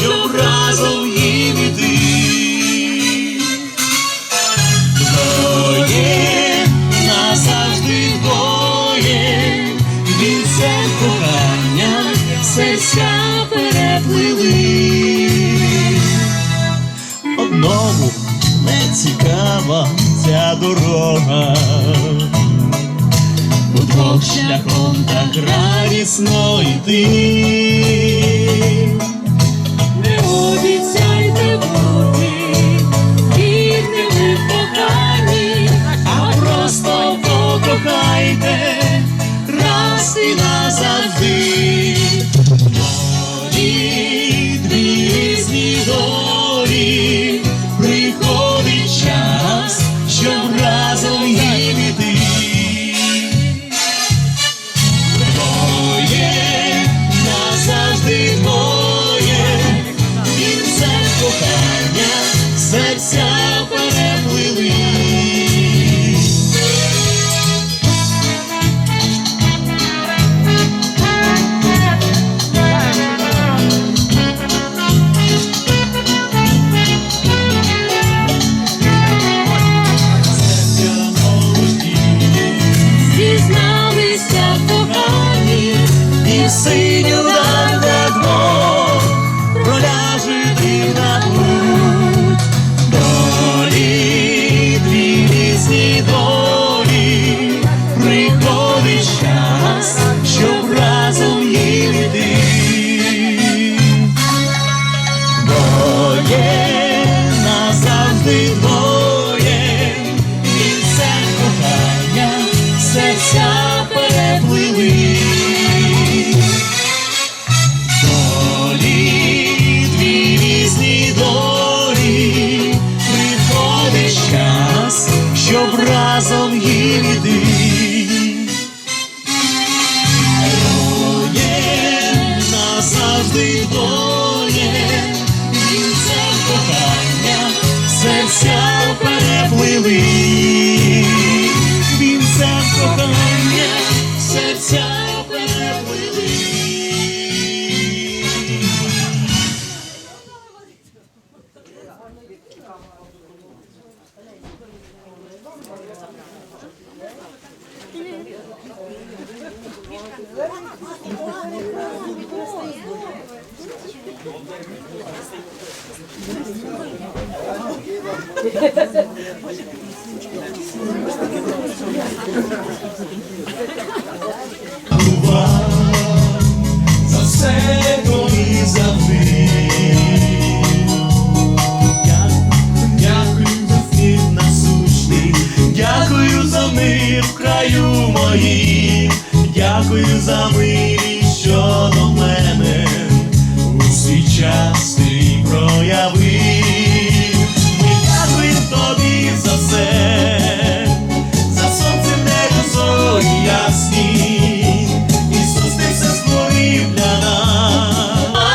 щоб разом їм іти. Двоє назавжди двоє, від це кохання серця переплили. Одному не цікава ця дорога. Удвох шляхом так радісно йти. ensinas a vida. Savior. Спасибо. краю моїм, дякую за милість.